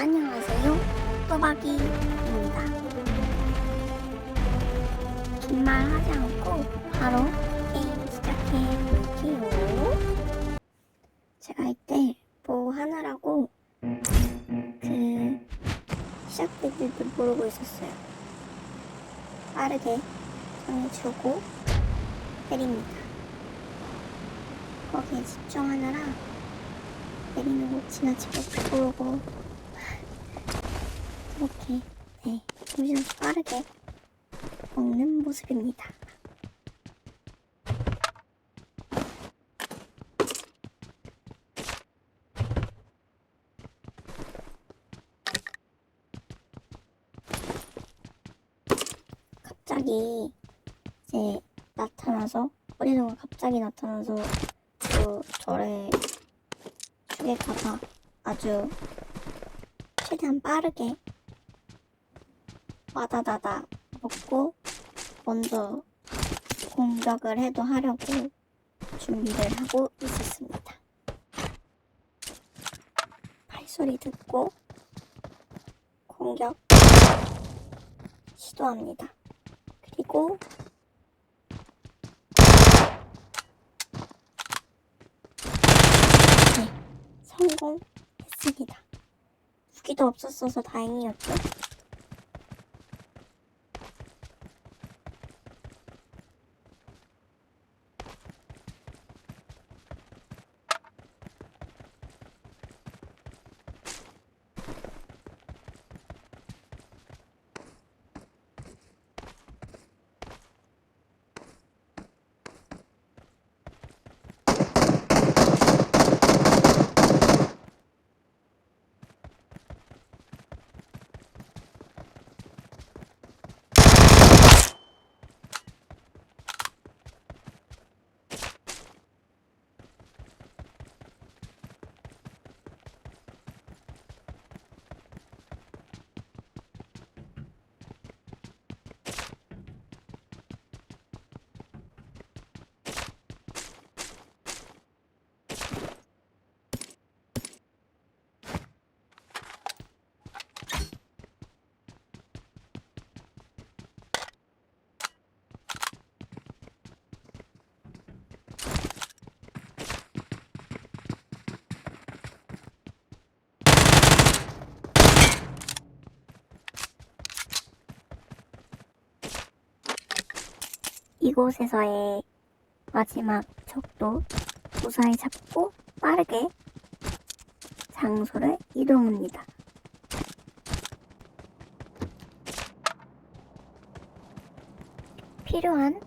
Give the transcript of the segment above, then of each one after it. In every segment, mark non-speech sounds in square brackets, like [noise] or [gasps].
안녕하세요. 또박이입니다. 긴 말 하지 않고 바로 게임 시작해 볼게요. 제가 이때 뭐 하느라고 그 시작될 줄도 모르고 있었어요. 빠르게 정해주고 때립니다. 거기에 집중하느라 내리는 거 지나치게 모르고 이렇게 네 정신없이 빠르게 먹는 모습입니다. 갑자기 이제 나타나서 어디선가 갑자기 나타나서 그 저를 죽일까봐 아주 최대한 빠르게 와다다다 먹고 먼저 공격을 해도 하려고 준비를 하고 있었습니다. 발소리 듣고 공격 시도합니다. 그리고 네, 성공했습니다. 무기도 없었어서 다행이었죠. 이곳에서의 마지막 적도 무사히 잡고 빠르게 장소를 이동합니다. 필요한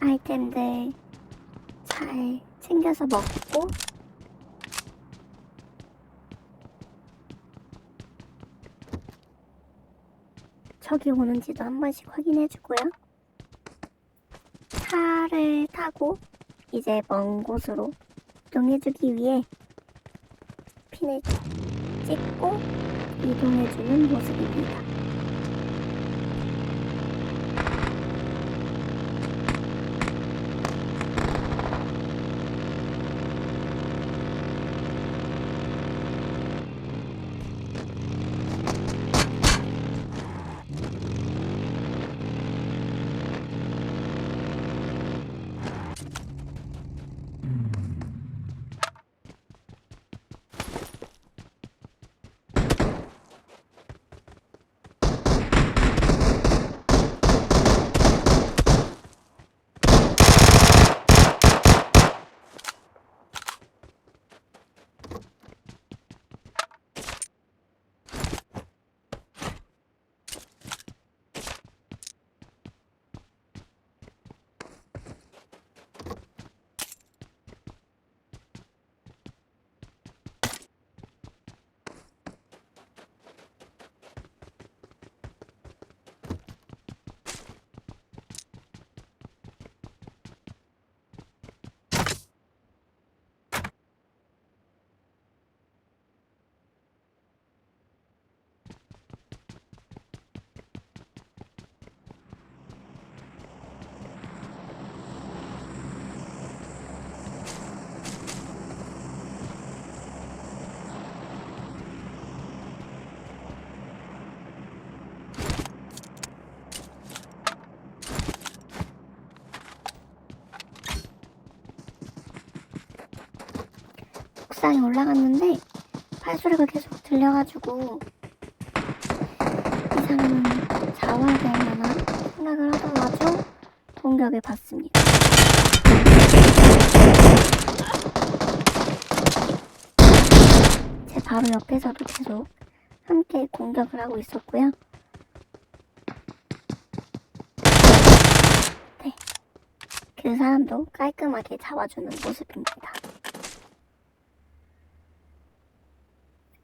아이템들 잘 챙겨서 먹고 적이 오는지도 한 번씩 확인해 주고요. 차를 타고 이제 먼 곳으로 이동해주기 위해 핀을 찍고 이동해주는 모습입니다. Mm-hmm. 옥상에 올라갔는데 발소리가 계속 들려가지고 이 사람은 자워야 되려나 생각을 좀 공격을 받습니다. 제 바로 옆에서도 계속 함께 공격을 하고 있었고요. 네. 그 사람도 깔끔하게 잡아주는 모습입니다.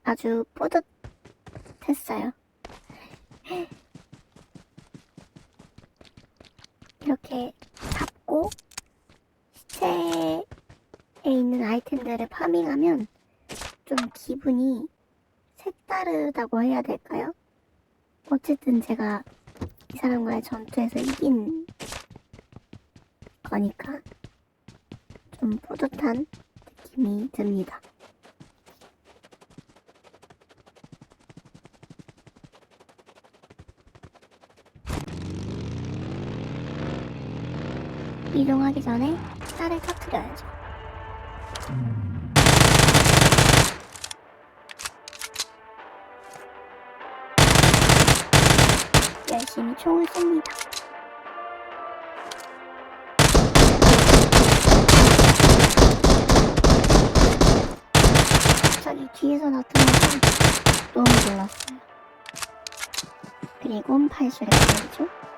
아주 뿌듯했어요. [gasps] 이렇게 잡고 시체에 있는 아이템들을 파밍하면 좀 기분이 색다르다고 해야 될까요? 어쨌든 제가 이 사람과의 전투에서 이긴 거니까 좀 뿌듯한 느낌이 듭니다. 이동하기 전에 쌀을 터트려야죠. 열심히 총을 쏩니다. 갑자기 뒤에서 나타나서 너무 놀랐어요. 그리고 팔소리가 들리죠?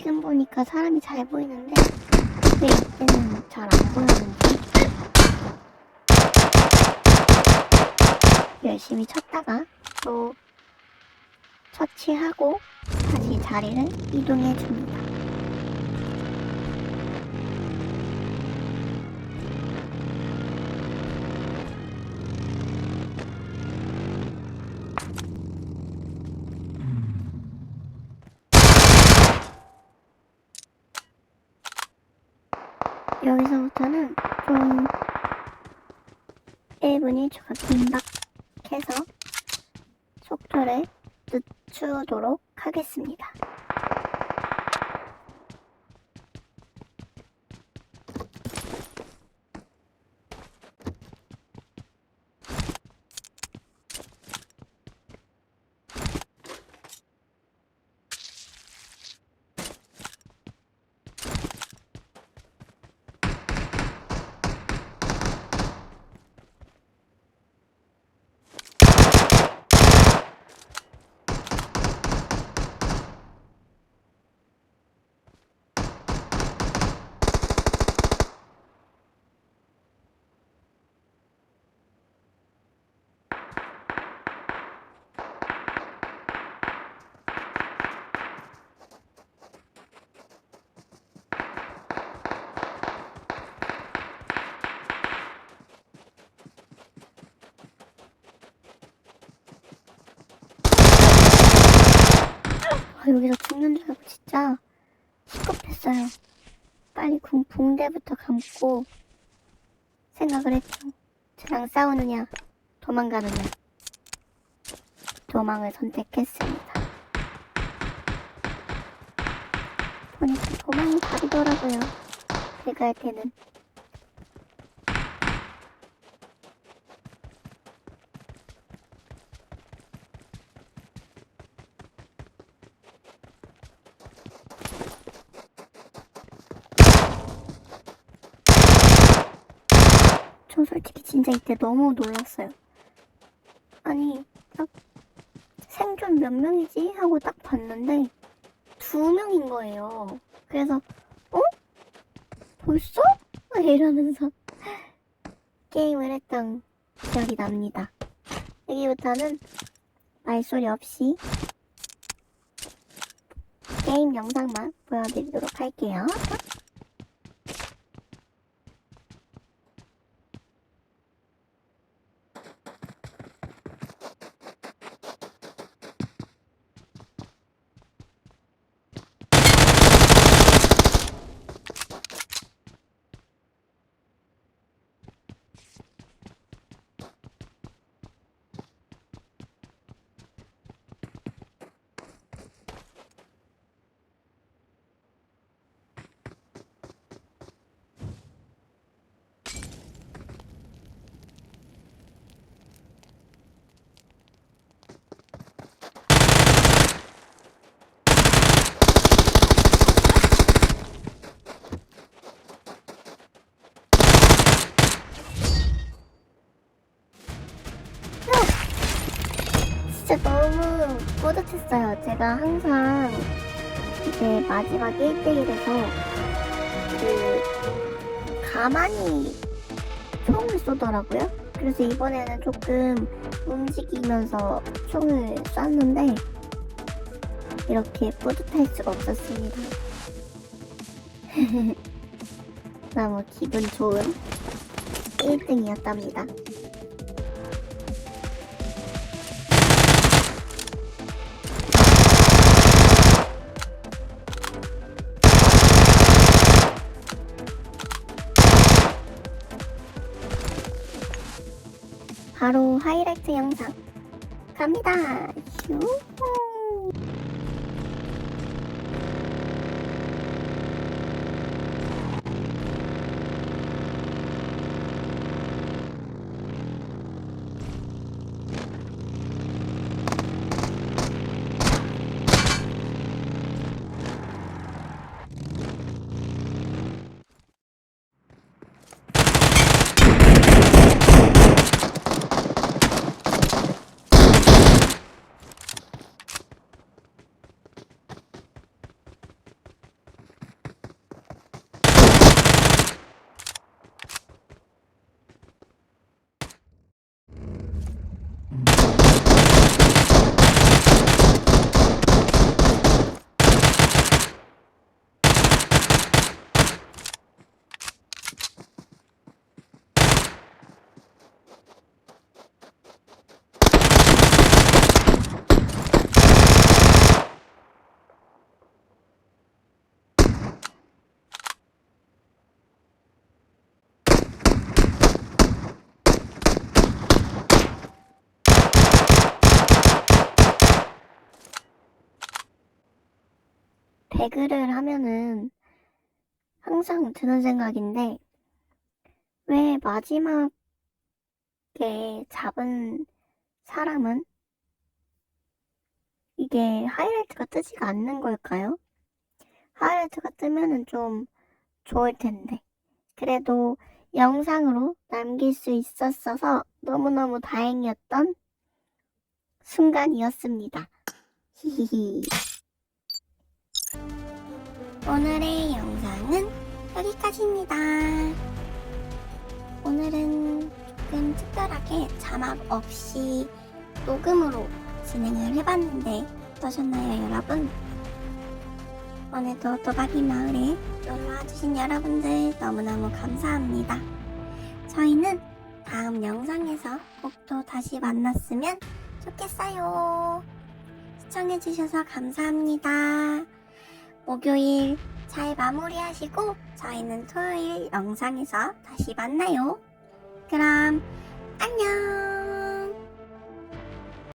지금 보니까 사람이 잘 보이는데 왜 이때는 잘 안 보였는지 열심히 쳤다가 또 처치하고 다시 자리를 이동해 줍니다. 여기서부터는 좀 1분 1초가 긴박해서 속도를 늦추도록 하겠습니다. 아, 여기서 죽는 줄 알고 진짜 시급했어요. 빨리 궁 붕대부터 감고 생각을 했죠. 쟤랑 싸우느냐, 도망가느냐. 도망을 선택했습니다. 보니까 도망이 답이더라고요. 제가 할 때는. 저 솔직히 진짜 이때 너무 놀랐어요. 아니, 딱 생존 몇 명이지? 하고 딱 봤는데 두 명인 거예요. 그래서 어? 벌써? 막 이러면서 [laughs] 게임을 했던 기억이 납니다. 여기부터는 말소리 없이 게임 영상만 보여드리도록 할게요. 뿌듯했어요. 제가 항상 이제 마지막 1대1에서 그 가만히 총을 쏘더라고요. 그래서 이번에는 조금 움직이면서 총을 쐈는데 이렇게 뿌듯할 수가 없었습니다. [laughs] 너무 기분 좋은 1등이었답니다. 바로 하이라이트 영상 갑니다. 휴. 배그를 하면은 항상 드는 생각인데 왜 마지막에 잡은 사람은 이게 하이라이트가 뜨지가 않는 걸까요? 하이라이트가 뜨면은 좀 좋을 텐데 그래도 영상으로 남길 수 있었어서 너무너무 다행이었던 순간이었습니다. 히히히. 오늘의 영상은 여기까지입니다. 오늘은 조금 특별하게 자막 없이 녹음으로 진행을 해봤는데 어떠셨나요, 여러분? 오늘도 또박이 마을에 놀러와주신 여러분들 너무너무 감사합니다. 저희는 다음 영상에서 꼭 또 다시 만났으면 좋겠어요. 시청해주셔서 감사합니다. 목요일 잘 마무리하시고 저희는 토요일 영상에서 다시 만나요. 그럼 안녕!